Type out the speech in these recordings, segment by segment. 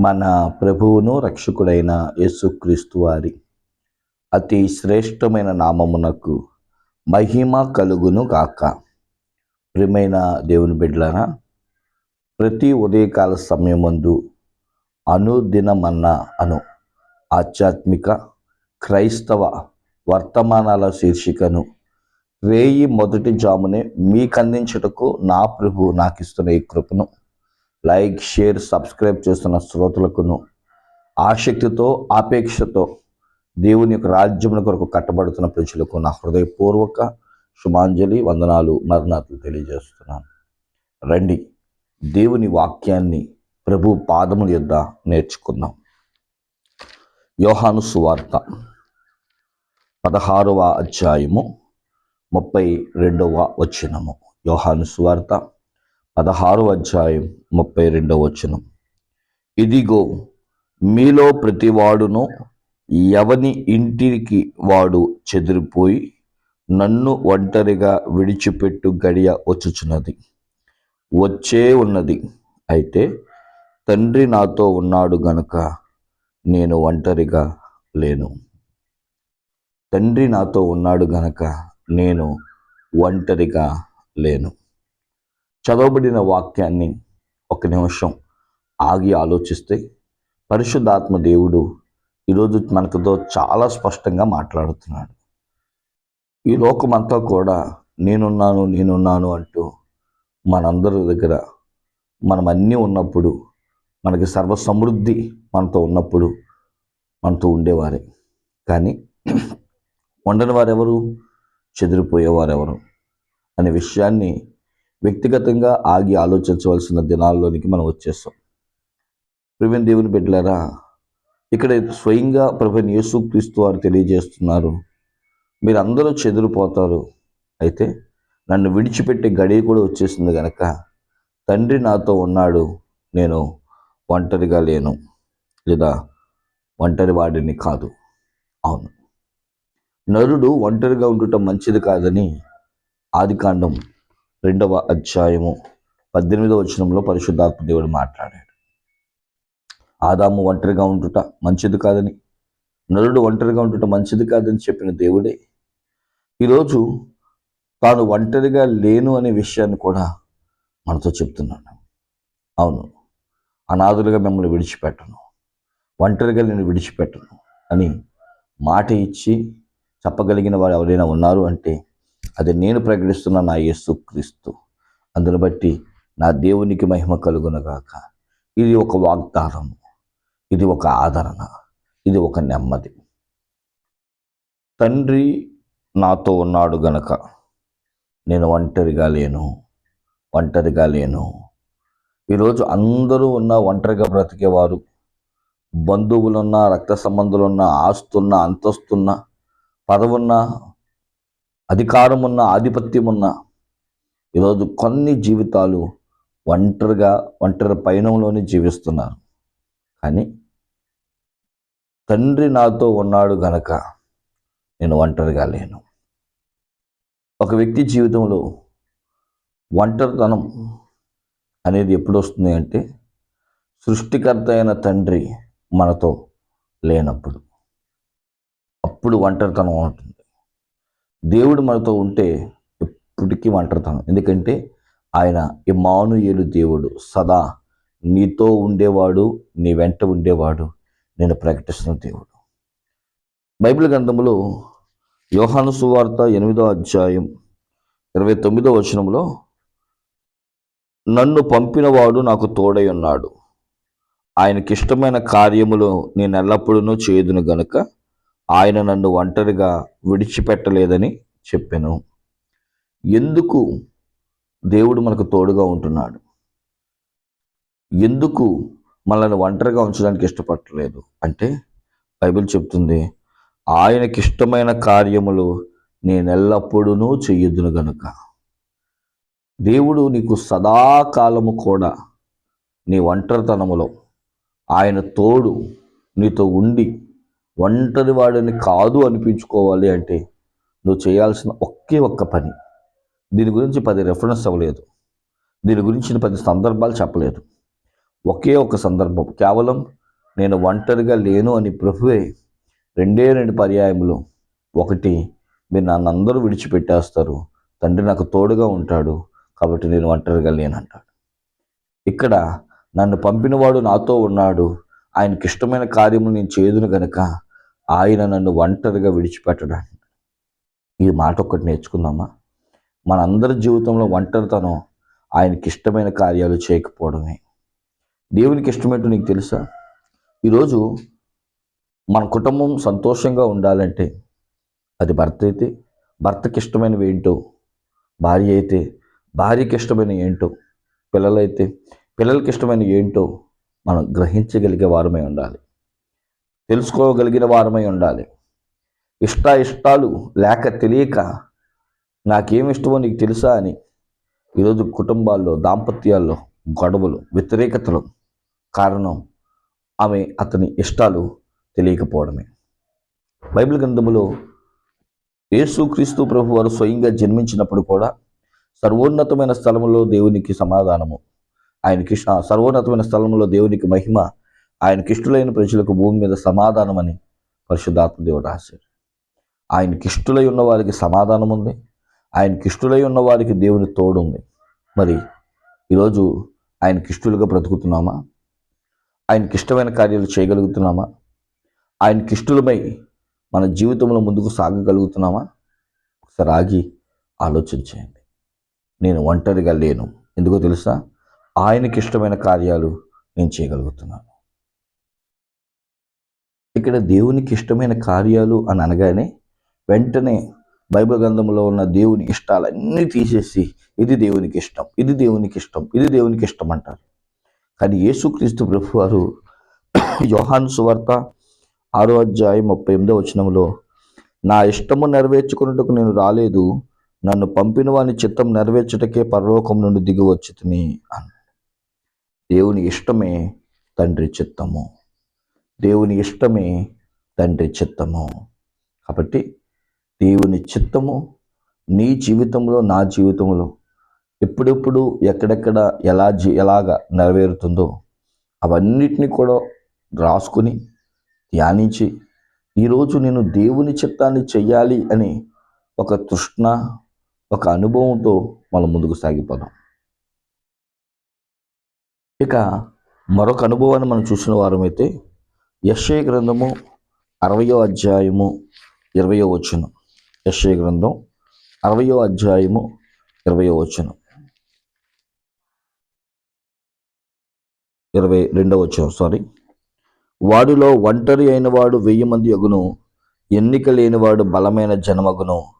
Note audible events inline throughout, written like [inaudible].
మన ప్రభువును రక్షకుడైన యేసుక్రీస్తు వారి అతి శ్రేష్టమైన నామమునకు మహిమ కలుగును గాక. ప్రియమైన దేవుని బిడ్డలారా ప్రతి ఉదయకాల సమయమందు అనుదినమన్న అను ఆధ్యాత్మిక క్రైస్తవ వర్తమానాల శీర్షికను రేయి మొదటి జామునే మీకు అందించుటకు నా ప్రభు నాకు ఇస్తున్న ఈ కృపను లైక్ షేర్ సబ్స్క్రైబ్ చేస్తున్న శ్రోతలకును ఆసక్తితో ఆపేక్షతో దేవుని యొక్క రాజ్యముల కొరకు కట్టబడుతున్న ప్రజలకు నా హృదయపూర్వక శుభాంజలి వందనాలు మరణాలు తెలియజేస్తున్నాను. రండి దేవుని వాక్యాన్ని ప్రభు పాదముల యొద్ద నేర్చుకుందాం. యోహాను సువార్త పదహారవ అధ్యాయము ముప్పై రెండవ వచనము. యోహాను సువార్త పదహారు అధ్యాయం ముప్పై రెండవ వచనం. ఇదిగో మీలో ప్రతివాడును ఎవని ఇంటికి వాడు చెదిరిపోయి నన్ను ఒంటరిగా విడిచిపెట్టు గడియ వచ్చుచున్నది? వచ్చే ఉన్నది. అయితే తండ్రి నాతో ఉన్నాడు గనుక నేను ఒంటరిగా లేను. తండ్రి నాతో ఉన్నాడు గనక నేను ఒంటరిగా లేను. చదవబడిన వాక్యాన్ని ఒక నిమిషం ఆగి ఆలోచిస్తే పరిశుద్ధాత్మ దేవుడు ఈరోజు మనకుతో చాలా స్పష్టంగా మాట్లాడుతున్నాడు. ఈ లోకమంతా కూడా నేనున్నాను నేనున్నాను అంటూ మనందరి దగ్గర మనం అన్నీ ఉన్నప్పుడు మనకి సర్వ సమృద్ధి మనతో ఉన్నప్పుడు మనతో ఉండేవారే. కానీ [clears throat] ఉండని వారెవరు? చెదిరిపోయేవారెవరు? అనే విషయాన్ని వ్యక్తిగతంగా ఆగి ఆలోచించవలసిన దినాల్లోనికి మనం వచ్చేస్తాం. ప్రివెన్ దేవుని బిడ్డలారా ఇక్కడ స్వయంగా ప్రభుని యేసుక్రీస్తు వారు తెలియజేస్తున్నారు. మీరు అందరూ చెదిరిపోతారు. అయితే నన్ను విడిచిపెట్టే గడియ కూడా వచ్చేసింది కనుక తండ్రి నాతో ఉన్నాడు నేను ఒంటరిగా లేను లేదా ఒంటరి వాడిని కాదు. అవును. నరుడు ఒంటరిగా ఉండటం మంచిది కాదని ఆదికాండం రెండవ అధ్యాయము పద్దెనిమిదవ వచనంలో పరిశుద్ధాత్మ దేవుడు మాట్లాడాడు. ఆదాము ఒంటరిగా ఉండుట మంచిది కాదని నరుడు ఒంటరిగా ఉండుట మంచిది కాదని చెప్పిన దేవుడే ఈరోజు తాను ఒంటరిగా లేను అనే విషయాన్ని కూడా మనతో చెప్తున్నాను అవును అనాథులుగా మిమ్మల్ని విడిచిపెట్టను ఒంటరిగా నేను విడిచిపెట్టను అని మాట ఇచ్చి చెప్పగలిగిన వారు ఎవరైనా ఉన్నారు అంటే అది నేను ప్రకటిస్తున్న నా యేసు క్రీస్తు అందును బట్టి నా దేవునికి మహిమ కలుగునగాక. ఇది ఒక వాగ్దానము. ఇది ఒక ఆదరణ. ఇది ఒక నెమ్మది. తండ్రి నాతో ఉన్నాడు గనక నేను ఒంటరిగా లేను. ఒంటరిగా లేను. ఈరోజు అందరూ ఉన్న ఒంటరిగా బ్రతికేవారు. బంధువులున్న రక్త సంబంధులున్న ఆస్తున్న అంతస్తున్న పదవున్న అధికారం ఉన్న ఆధిపత్యం ఉన్న ఈరోజు కొన్ని జీవితాలు ఒంటరిగా ఒంటరి పయనంలోనే జీవిస్తున్నారు. కానీ తండ్రి నాతో ఉన్నాడు గనక నేను ఒంటరిగా లేను. ఒక వ్యక్తి జీవితంలో ఒంటరితనం అనేది ఎప్పుడు వస్తుంది అంటే సృష్టికర్త అయిన తండ్రి మనతో లేనప్పుడు. అప్పుడు ఒంటరితనం ఉంటుంది. దేవుడు మనతో ఉంటే ఎప్పటికీ ఒంటరితనం ఎందుకంటే ఆయన ఇమానుయేలు దేవుడు. సదా నీతో ఉండేవాడు నీ వెంట ఉండేవాడు. నేను ప్రకటిస్తున్న దేవుడు. బైబిల్ గ్రంథంలో యోహాను సువార్త ఎనిమిదో అధ్యాయం ఇరవై తొమ్మిదో వచనంలో నన్ను పంపినవాడు నాకు తోడై ఉన్నాడు. ఆయనకిష్టమైన కార్యములు నేను ఎల్లప్పుడూ చేయదును గనుక ఆయన నన్ను ఒంటరిగా విడిచిపెట్టలేదని చెప్పాను. ఎందుకు దేవుడు మనకు తోడుగా ఉంటున్నాడు? ఎందుకు మనల్ని ఒంటరిగా ఉంచడానికి ఇష్టపడలేదు అంటే బైబిల్ చెప్తుంది ఆయనకి ఇష్టమైన కార్యములు నేను ఎల్లప్పుడూ చెయ్యొద్దును గనుక. దేవుడు నీకు సదాకాలము కూడా నీ ఒంటరితనములో ఆయన తోడు నీతో ఉండి ఒంటరి వాడిని కాదు అనిపించుకోవాలి అంటే నువ్వు చేయాల్సిన ఒకే ఒక్క పని. దీని గురించి పది రెఫరెన్స్ అవ్వలేదు. దీని గురించి పది సందర్భాలు చెప్పలేదు. ఒకే ఒక సందర్భం. కేవలం నేను ఒంటరిగా లేను అని ప్రభువే రెండే రెండు పర్యాయములు. ఒకటి మీరు నన్ను అందరూ విడిచిపెట్టేస్తారు. తండ్రి నాకు తోడుగా ఉంటాడు కాబట్టి నేను ఒంటరిగా లేనంటాడు. ఇక్కడ నన్ను పంపినవాడు నాతో ఉన్నాడు. ఆయనకి ఇష్టమైన కార్యము నేను చేదును గనక ఆయన నన్ను ఒంటరిగా విడిచిపెట్టడాన్ని ఈ మాట ఒక్కటి నేర్చుకుందామా? మనందరి జీవితంలో ఒంటరితనం ఆయనకి ఇష్టమైన కార్యాలు చేయకపోవడమే. దేవునికి ఇష్టమేంటో నీకు తెలుసా? ఈరోజు మన కుటుంబం సంతోషంగా ఉండాలంటే అది భర్త అయితే భర్తకి ఇష్టమైనవి ఏంటో భార్య అయితే భార్యకి ఇష్టమైన ఏంటో పిల్లలైతే పిల్లలకి ఇష్టమైన ఏంటో మనం గ్రహించగలిగే వారమే ఉండాలి. తెలుసుకోగలిగిన వారమై ఉండాలి. ఇష్ట ఇష్టాలు లేక తెలియక నాకేమి ఇష్టమో నీకు తెలుసా అని ఈరోజు కుటుంబాల్లో దాంపత్యాల్లో గొడవలు వ్యతిరేకతలు కారణం ఆమె అతని ఇష్టాలు తెలియకపోవడమే. బైబిల్ గ్రంథములో యేసుక్రీస్తు ప్రభు వారు స్వయంగా జన్మించినప్పుడు కూడా సర్వోన్నతమైన స్థలంలో దేవునికి సమాధానము. ఆయనకి సర్వోన్నతమైన స్థలంలో దేవునికి మహిమ ఆయనకి ఇష్టలైన ప్రజలకు భూమి మీద సమాధానం అని దేవుడు రాశాడు. ఆయనకి ఇష్టలై ఉన్న వారికి సమాధానం ఉంది ఆయనకి ఇష్టలై ఉన్న వారికి దేవుని తోడుంది. మరి ఈరోజు ఆయనకి ఇష్టలుగా బ్రతుకుతున్నామా? ఆయనకి ఇష్టమైన కార్యాలు చేయగలుగుతున్నామా? ఆయనకి ఇష్టలమై మన జీవితంలో ముందుకు సాగగలుగుతున్నామా? ఒకసారి ఆగి ఆలోచన చేయండి. నేను ఒంటరిగా లేను. ఎందుకో తెలుసా? ఆయనకి ఇష్టమైన కార్యాలు నేను చేయగలుగుతున్నాను. ఇక్కడ దేవునికి ఇష్టమైన కార్యాలు అని అనగానే వెంటనే బైబిల్ గ్రంథంలో ఉన్న దేవుని ఇష్టాలన్నీ తీసేసి ఇది దేవునికి ఇష్టం ఇది దేవునికి ఇష్టం ఇది దేవునికి ఇష్టం అంటారు. కానీ యేసుక్రీస్తు ప్రభు వారు యోహాను సువార్త ఆరో అధ్యాయం ముప్పై ఎనిమిదో వచనంలో నా ఇష్టము నెరవేర్చుకున్నట్టుకు నేను రాలేదు నన్ను పంపిన వాని చిత్తం నెరవేర్చుటకే పరలోకం నుండి దిగి వచ్చుతుని అన్నాడు. దేవుని ఇష్టమే తండ్రి చిత్తము. దేవుని ఇష్టమే తండ్రి చిత్తము. కాబట్టి దేవుని చిత్తము నీ జీవితంలో నా జీవితంలో ఎప్పుడెప్పుడు ఎక్కడెక్కడ ఎలా జీ ఎలాగ నెరవేరుతుందో అవన్నిటినీ కూడా రాసుకుని ధ్యానించి ఈరోజు నేను దేవుని చిత్తాన్ని చెయ్యాలి అని ఒక తృష్ణ ఒక అనుభవంతో మనం ముందుకు సాగిపోదాం. ఇక మరొక అనుభవాన్ని మనం చూసిన వారమైతే యశ్వ గ్రంథము అరవయో అధ్యాయము ఇరవయో వచనం. యశ్వ గ్రంథం అరవయో అధ్యాయము ఇరవయో వచనం. ఇరవై రెండవ వచనం సారీ వాడిలో ఒంటరి అయిన వాడు వెయ్యి మంది అగును ఎన్నిక లేనివాడు బలమైన జనమగును.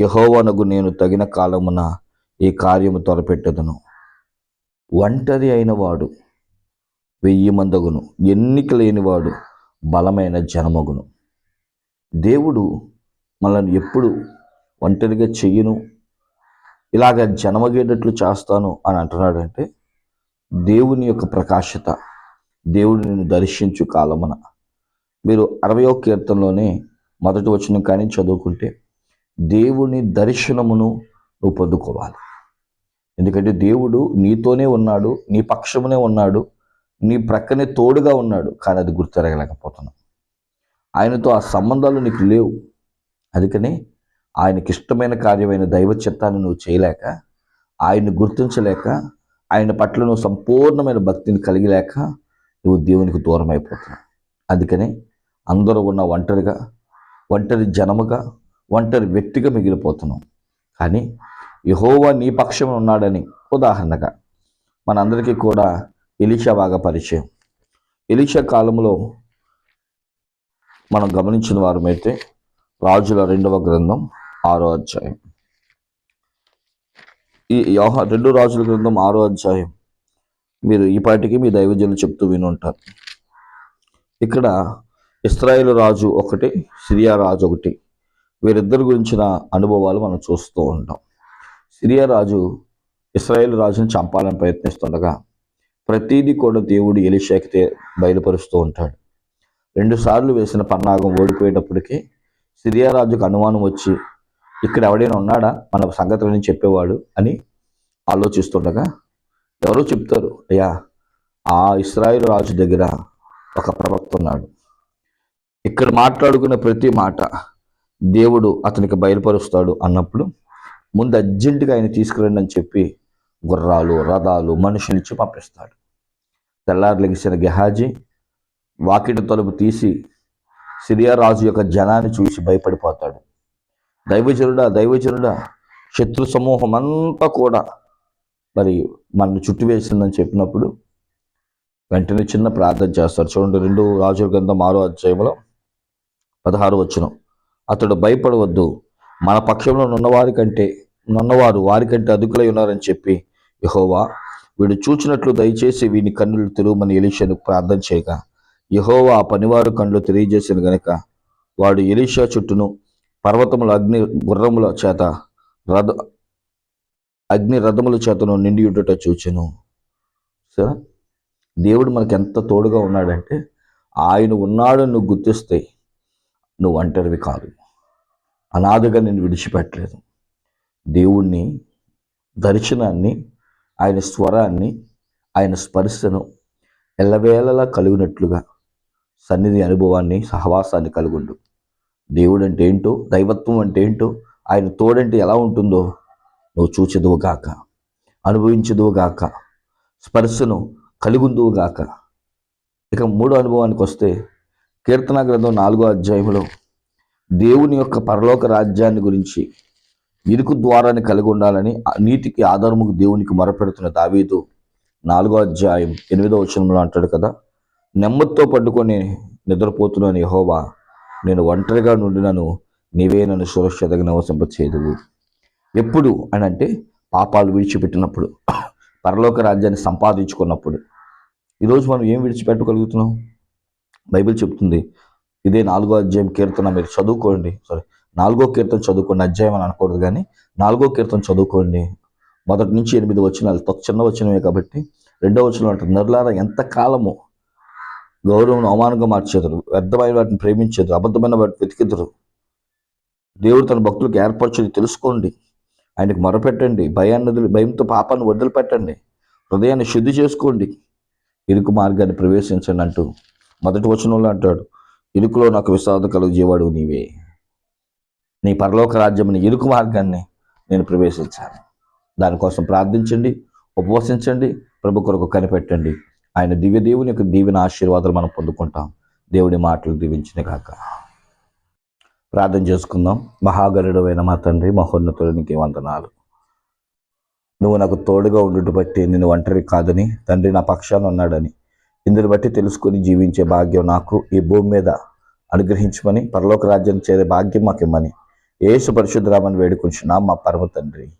యహోవనగు నేను తగిన కాలమున ఈ కార్యము త్వరపెట్టదును. ఒంటరి అయిన వాడు వెయ్యి మందగును ఎన్నిక లేనివాడు బలమైన జనమగును. దేవుడు మనల్ని ఎప్పుడు ఒంటరిగా చెయ్యను ఇలాగ జనమగేటట్లు చేస్తాను అని అంటున్నాడంటే దేవుని యొక్క ప్రకాశత దేవుడు నిన్ను దర్శించు కాలమున. మీరు అరవయో కీర్తనలోనే మొదటి వచనం కానీ చదువుకుంటే దేవుని దర్శనమును నువ్వు పొందుకోవాలి. ఎందుకంటే దేవుడు నీతోనే ఉన్నాడు నీ పక్షమునే ఉన్నాడు నీ ప్రక్కనే తోడుగా ఉన్నాడు కానీ అది గుర్తెరగలేకపోతున్నావు ఆయనతో ఆ సంబంధాలు నీకు లేవు. అందుకని ఆయనకి ఇష్టమైన కార్యమైన దైవ చిత్తాన్ని నువ్వు చేయలేక ఆయన్ని గుర్తించలేక ఆయన పట్ల నువ్వు సంపూర్ణమైన భక్తిని కలిగిలేక నువ్వు దేవునికి దూరం అయిపోతున్నావు అందుకని అందరూ ఉన్న ఒంటరిగా ఒంటరి జనముగా ఒంటరి వ్యక్తిగా మిగిలిపోతున్నావు కానీ యహోవా నీ పక్షం ఉన్నాడని ఉదాహరణగా మనందరికీ కూడా ఇలీషా బాగా పరిచయం. ఇలీషా కాలంలో మనం గమనించిన వారమైతే రాజుల రెండవ గ్రంథం ఆరో అధ్యాయం. ఈ యోహ రెండు రాజుల గ్రంథం ఆరో అధ్యాయం. మీరు ఈపాటికి మీ దైవజనులు చెప్తూ వినుంటారు. ఇక్కడ ఇస్రాయేల్ రాజు ఒకటి సిరియా రాజు ఒకటి వీరిద్దరి గురించిన అనుభవాలు మనం చూస్తూ ఉంటాం. సిరియా రాజు ఇస్రాయేల్ రాజుని చంపాలని ప్రయత్నిస్తుండగా ప్రతీది కూడా దేవుడు ఎలిషాకితే బయలుపరుస్తూ ఉంటాడు. రెండుసార్లు వేసిన పన్నాగం ఓడిపోయేటప్పటికి సిరియా రాజుకు అనుమానం వచ్చి ఇక్కడ ఎవడైనా ఉన్నాడా? మన సంగతులని చెప్పేవాడు అని ఆలోచిస్తుండగా ఎవరో చెప్తారు అయ్యా ఆ ఇస్రాయిల్ రాజు దగ్గర ఒక ప్రవక్త ఉన్నాడు. ఇక్కడ మాట్లాడుకున్న ప్రతి మాట దేవుడు అతనికి బయలుపరుస్తాడు అన్నప్పుడు ముందు అర్జెంటుగా ఆయన తీసుకురండి అని చెప్పి గుర్రాలు రథాలు మనుషులు ఇచ్చి పంపిస్తాడు. తెల్లారు లెగిసిన గెహాజీ వాకిటి తలుపు తీసి సిరియా రాజు యొక్క జనాన్ని చూసి భయపడిపోతాడు. దైవజనుడా దైవజనుడా శత్రు సమూహం అంతా కూడా మరి మన చుట్టువేసిందని చెప్పినప్పుడు వెంటనే చిన్న ప్రార్థన చేస్తాడు చూడండి రెండు రాజుల గ్రంథం ఆరో అధ్యాయంలో పదహారు వచ్చిన అతడు భయపడవద్దు. మన పక్షంలో ఉన్నవారి కంటే ఉన్నవారు వారికంటే అదుకులై ఉన్నారని చెప్పి యహోవా వీడు చూచినట్లు దయచేసి వీని కన్నులు తెరువమని ఎలీషాను ప్రార్థన చేయగా యహోవా ఆ పనివారు కళ్ళు తెలియజేసిన గనక వాడు ఎలీషా చుట్టూను పర్వతముల అగ్ని గుర్రముల చేత రథ అగ్ని రథముల చేతను నిండి ఉండుట చూచెను. సరే? దేవుడు మనకి ఎంత తోడుగా ఉన్నాడంటే ఆయన ఉన్నాడు నువ్వు గుర్తిస్తే నువ్వు ఒంటరివి కాదు. అనాథగా నేను విడిచిపెట్టలేదు. దేవుణ్ణి దర్శనాన్ని ఆయన స్వరాన్ని ఆయన స్పర్శను ఎల్లవేళలా కలిగినట్లుగా సన్నిధి అనుభవాన్ని సహవాసాన్ని కలుగుండు. దేవుడు అంటే ఏంటో దైవత్వం అంటే ఏంటో ఆయన తోడంటే ఎలా ఉంటుందో నువ్వు చూచెదువు అనుభవించదువుగాక స్పర్శను కలిగుందువు గాక. ఇక మూడో అనుభవానికి వస్తే కీర్తన గ్రంథం నాలుగో అధ్యాయంలో దేవుని యొక్క పరలోక రాజ్యాన్ని గురించి ఇరుకు ద్వారాన్ని కలిగి ఉండాలని నీతికి ఆధారముకు దేవునికి మొరపెడుతున్న దావీదు నాలుగో అధ్యాయం ఎనిమిదో వచనంలో అంటాడు కదా నెమ్మదితో పట్టుకొని నిద్రపోతున్నాను యహోవా నేను ఒంటరిగా నుండినను నీవే నన్ను సురక్షితంగా నివసింపచేదువు ఎప్పుడు అని అంటే పాపాలు విడిచిపెట్టినప్పుడు పరలోక రాజ్యాన్ని సంపాదించుకున్నప్పుడు. ఈరోజు మనం ఏం విడిచిపెట్టగలుగుతున్నాం? బైబిల్ చెప్తుంది ఇదే నాలుగో అధ్యాయం కీర్తన మీరు చదువుకోండి. సారీ నాలుగో కీర్తన చదువుకోండి అధ్యాయం అని అనకూడదు కానీ నాలుగో కీర్తన చదువుకోండి. మొదటి నుంచి ఎనిమిది వచ్చినాలు తొక్క చిన్న వచనమే కాబట్టి రెండో వచనం అంటారు నరులారా ఎంత కాలము గౌరవం అవమానంగా మార్చేదరు వ్యర్థమైన వాటిని ప్రేమించేది అబద్ధమైన వాటిని వెతికిద్దరు దేవుడు తన భక్తులకు ఏర్పరచుని తెలుసుకోండి. ఆయనకు మొరపెట్టండి. భయాన్ని వదిలి భయంతో పాపాన్ని వదిలిపెట్టండి. హృదయాన్ని శుద్ధి చేసుకోండి. ఇరుకు మార్గాన్ని ప్రవేశించండి అంటూ మొదటి వచనంలో అంటాడు ఇరుకులో నాకు విషాదం కలుగజేవాడు నీవే. నీ పరలోక రాజ్యముని ఇరుకు మార్గాన్ని నేను ప్రవేశించాను. దానికోసం ప్రార్థించండి ఉపవసించండి ప్రభు కొరకు కనిపెట్టండి. ఆయన దివ్య దేవుని యొక్క దీవెన ఆశీర్వాదాలు మనం పొందుకుంటాం. దేవుడి మాటలు దీవించిన కాక ప్రార్థన చేసుకుందాం. మహాగరుడమైన మా తండ్రి మహోన్నతుడికి వందనాలు. నువ్వు నాకు తోడుగా ఉండుట బట్టి నేను ఒంటరి కాదని తండ్రి నా పక్షాన ఉన్నాడని ఇందుని బట్టి తెలుసుకొని జీవించే భాగ్యం నాకు ఈ భూమి మీద అనుగ్రహించమని పరలోక రాజ్యం చేరే భాగ్యం మాకు ఇమ్మని ఏసు పరిశుద్ధరామని వేడుకుంటున్నాం మా పరమ తండ్రి.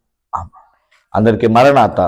అందరికీ మరణాత.